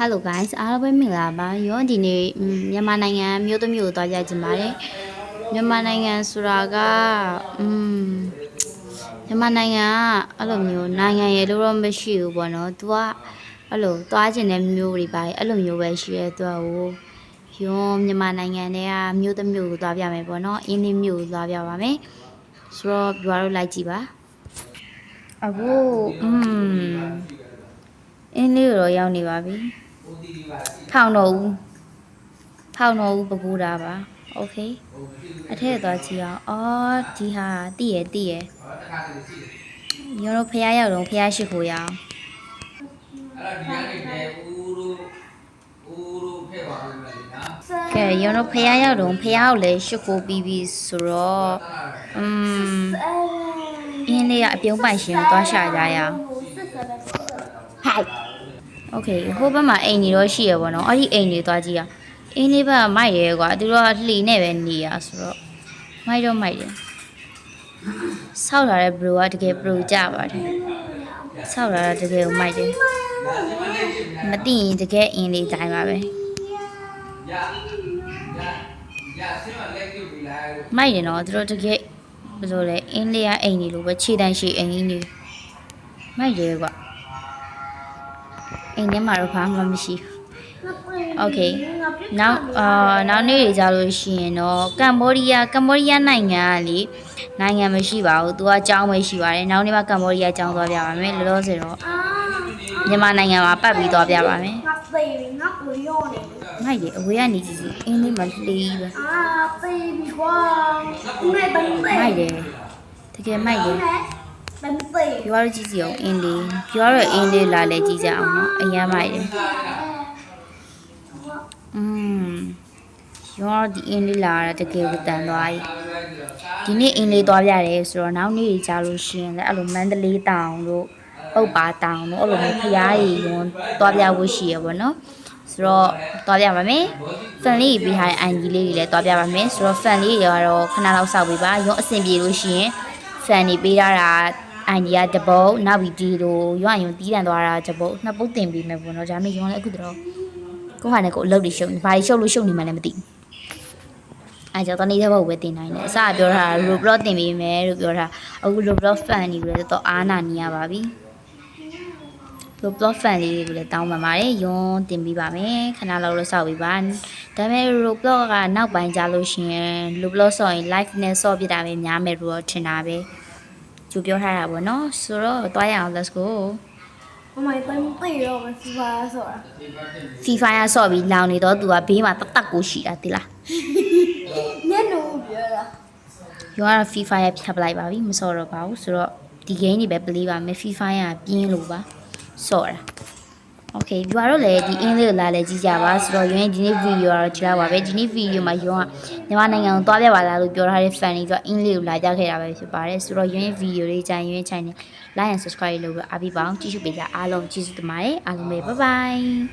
Hello guys အားလုံးပဲမင်္ဂလာပါရောဒီနေ့မြန်မာနိုင်ငံမြို့တစ်မြို့ကိုသွားကြကြပါတယ်မြန်မာနိုင်ငံဆိုတာကအင်းမြန်မာနိုင်ငံကအဲ့လိုမျိုးနိုင်ငံရေလို့တော့မရှိဘူးပေါ့နော် तू ကအဲ့လိုသွားကျင်တဲ့မြို့တွေပါအဲ့လိုမျိုးပဲရှိရဲ तू ဟိုရောမြန်မာနိုင်ငံတွေကမြို့တစ်မြို့ကိုသွားပြမယ်ပေါ့နော်အင်းလေးမြို့ကိုသွားပြပါမယ်ဆိုတော့ပြွားတို့လိုက်ကြည့်ပါအခုอืมအင်းလေးတော့ရောက်နေပါပြီ ဖောင်တော့ဦးဖောင်တော့ဦးပကူတာပါโอเคအထက်သွားကြည့်အောင်အော်ဒီဟာတည့်ရတည့်ရရောတို့ဖះရောက်တော့ဖះရှိခိုးရအောင် အဲ့တော့ဒီကနေလည်းဦးတို့ဦးတို့ဖဲ့ပါလို့ပဲလေနော် ကဲရောတို့ဖះရောက်တော့ဖះကိုလည်းရှိခိုးပြီးပြီဆိုတော့อืมအင်းလေးကအပြုံးပိုင်ရှင်ကိုသွားရှာကြရအောင်ဟိုက် โอเคဟိုဘက်မှာအိမ်ကြီးတော့ရှိရပါတော့အဲ့ဒီအိမ်တွေသွားကြည့်အောင်အင်းလေးဘက်ကမိုက်ရဲကွာသူတို့ကလှီနဲ့ပဲနေရဆိုတော့မိုက်တော့မိုက်တယ်ဆောက်လာတဲ့ဘရိုကတကယ်ဘရိုကြပါတယ်ဆောက်လာတာတကယ်ကိုမိုက်တယ်မသိရင်တကယ်အင်းလေးတိုင်းပါပဲ ရရရဆင်းမလက်ပြုတ်ပြီးလိုက်လို့ မိုက်တယ်နော်သူတို့တကယ်ဘယ်လိုလဲအင်းလေးကအိမ်ကြီးလိုပဲခြေတန်းရှိအိမ်ကြီးနေမိုက်တယ်ကွာ အိမ်ထဲမှာတော့ဘာမှမရှိဘူး Okay now အာနောက်နေ့တွေကြလို့ရှိရင်တော့ကမ္ဘောဒီးယားကမ္ဘောဒီးယားနိုင်ငံကလေနိုင်ငံမရှိပါဘူးသူကအကြောင်းပဲရှိပါတယ်နောက်နေ့မှကမ္ဘောဒီးယားအကြောင်းသွားပြပါမယ်လောလောဆယ်တော့မြန်မာနိုင်ငံမှာပတ်ပြီးသွားပြပါမယ်ငါ့ရေအဝေးကနေကြည့်စီအင်းလေးမှလေးပဲအာပေးပြီးကွာငါ့ရေတကယ်မိုက်ရေ ယ်ဘယ်ပေပြောရကြည့်ကြည့်အောင်အင်းလေးပြောရအင်းလေးလာလဲကြည့်ကြအောင်နော်အရင်မိုက်တယ်อืมရောဒီအင်းလေးလာတာတကယ်ကိုတန်သွားပြီဒီနေ့အင်းလေးသွားပြရတယ်ဆိုတော့နောက်နေ့ကြာလို့ရှိရင်လည်းအဲ့လိုမန္တလေးတောင်တို့ပုတ်ပါတောင်တို့အဲ့လိုမျိုးဖျားရည်ရုံသွားပြဖို့ရှိရပါတော့ဆိုတော့သွားပြပါမယ်ဖန်လေးပြီးထားတဲ့အန်ကြီးလေးတွေလည်းသွားပြပါမယ်ဆိုတော့ဖန်လေးတွေကတော့ခဏလောက်စောက်ပေးပါရုံအဆင်ပြေလို့ရှိရင်ဖန်နေပေးထားတာ အန်ကြီးကတပုတ်နောက်ပြီးဒီလိုရွရုံတီးတန်သွားတာတပုတ်နှစ်ပုတ်တင်ပေးမယ်ပေါ့နော်ဒါပေမဲ့ရုံလည်းအခုတော့ကိုဟာနဲ့ကိုအလုပ်တွေရှုပ်နေဘာတွေရှုပ်လို့ရှုပ်နေမှလည်းမသိဘူးအဲကြောင့်တနေ့တစ်ပုတ်ပဲတင်နိုင်တယ်အစကပြောထားတာ Roblox တင်ပေးမယ်လို့ပြောထားအခု Roblox fan တွေကိုလည်းတော့အားနာနေရပါပြီ Roblox fan လေးတွေကိုလည်းတောင်းပန်ပါတယ်ယွန်းတင်ပေးပါမယ်ခဏလောက်လို့စောက်ပေးပါဒါပေမဲ့ Roblox ကနောက်ပိုင်းကြလို့ရှိရင် Roblox ဆိုရင် live နဲ့ဆော့ပြတာပဲများမယ်လို့ထင်တာပဲ သူပြောထားတာပေါ့နော်ဆိုတော့တွားရအောင် let's go မမပန်ပေရောမစီပါဆိုတာ FIFA ရဆော့ပြီးလောင်နေတော့သူကဘေးမှာတတ်တက်ကိုရှိတာတိလားညနိုးပြောတာရောကတော့ FIFA ရဖြတ်ပလိုက်ပါပြီမစော့တော့ပါဘူးဆိုတော့ဒီ game တွေပဲ play ပါမယ် FIFA ရပြင်းလို့ပါစော့တာ Okay ယူကတော့လည်းဒီ in လေးကိုလာလဲကြည့်ကြပါဆိုတော့ယူရင်ဒီနေ့ video ကတော့ကြည့်လိုက်ပါပဲဒီနေ့ video မှာယူကမြန်မာနိုင်ငံကိုသွားပြပါလားလို့ပြောထားတဲ့ fan တွေဆို in လေးကိုလာကြခဲ့တာပဲဖြစ်ပါတယ်ဆိုတော့ယူရင် video လေးကြိုင်ယူရင် channel like and subscribe လုပ်ပြီးအားပေးပါအောင်ကြည့်ရှုပေးကြအားလုံးကျေးဇူးတင်ပါတယ်အားလုံးပဲ bye bye